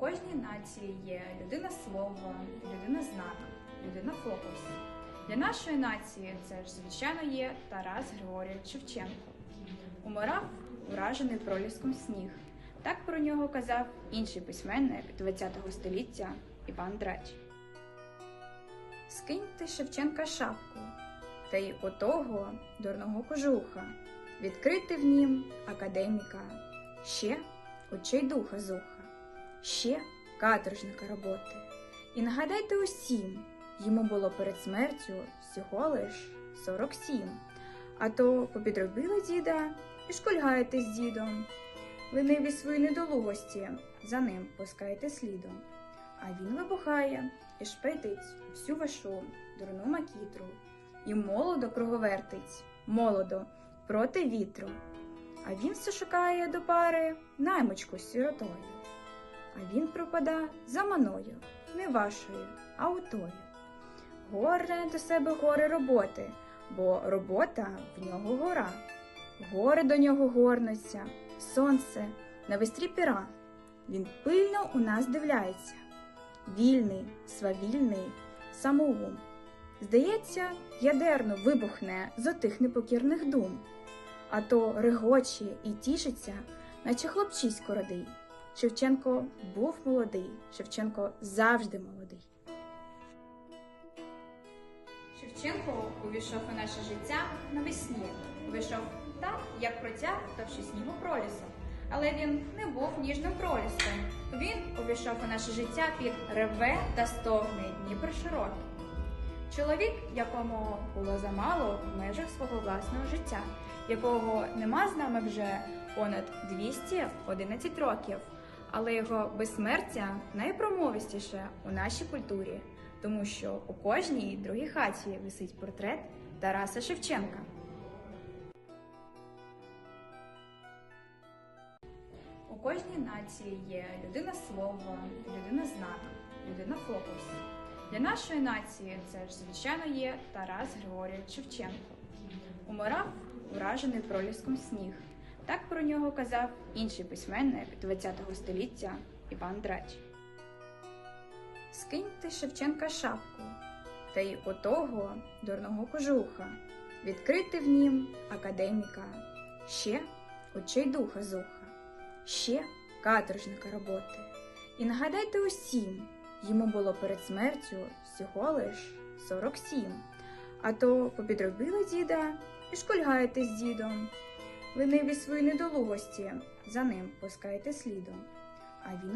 кожній нації є людина слова, людина знана, людина фокус. Для нашої нації це ж звичайно є Тарас Григорійович Шевченко. Умирав уражений проліском сніг. Так про нього казав інший письменник ХХ століття Іван Драч. Скиньте Шевченка шапку, та й отого дурного кожуха, відкрити в нім академіка, ще очей духа зуха, ще каторжника роботи. І нагадайте усім, йому було перед смертю всього лиш 47, а то попідробили діда і шкульгаєте з дідом. Лениві свої недолугості за ним пускаєте слідом. А він вибухає і шпитить всю вашу дурну макітру, і молодо круговертить, молодо проти вітру. А він все шукає до пари наймичку з сиротою. А він пропада за маною, не вашою, а отою. Горе до себе горе роботи, бо робота в нього гора. Горе до нього горнуться, сонце на вестрі піра. Він пильно у нас дивляється. Вільний, свавільний, самоум. Здається, ядерно вибухне з отих непокірних дум, а то регоче і тішиться, наче хлопчисько родий. Шевченко був молодий, Шевченко завжди молодий. Шевченко увійшов у наше життя навесні. Увійшов так, як протягнувши снігу пролісом. Але він не був ніжним проліском. Він увійшов у наше життя під реве та стогне Дніпр широкий. Чоловік, якому було замало в межах свого власного життя, якого нема з нами вже понад 211 років, але його безсмертя найпромовистіше у нашій культурі, тому що у кожній другій хаті висить портрет Тараса Шевченка. У кожній нації є людина слова, людина знана, людина фокус. Для нашої нації це ж звичайно є Тарас Григорійович Шевченко. Умирав уражений проліском сніг. Так про нього казав інший письменник ХХ століття Іван Драч. Скиньте Шевченка шапку, та й отого дурного кожуха, відкрити в нім академіка, ще очей духа зуха, ще каторжника роботи. І нагадайте усім, йому було перед смертю всього лиш 47, а то попідробили діда і шкульгаєте з дідом. Лениві свої недолугості за ним пускайте слідом. А він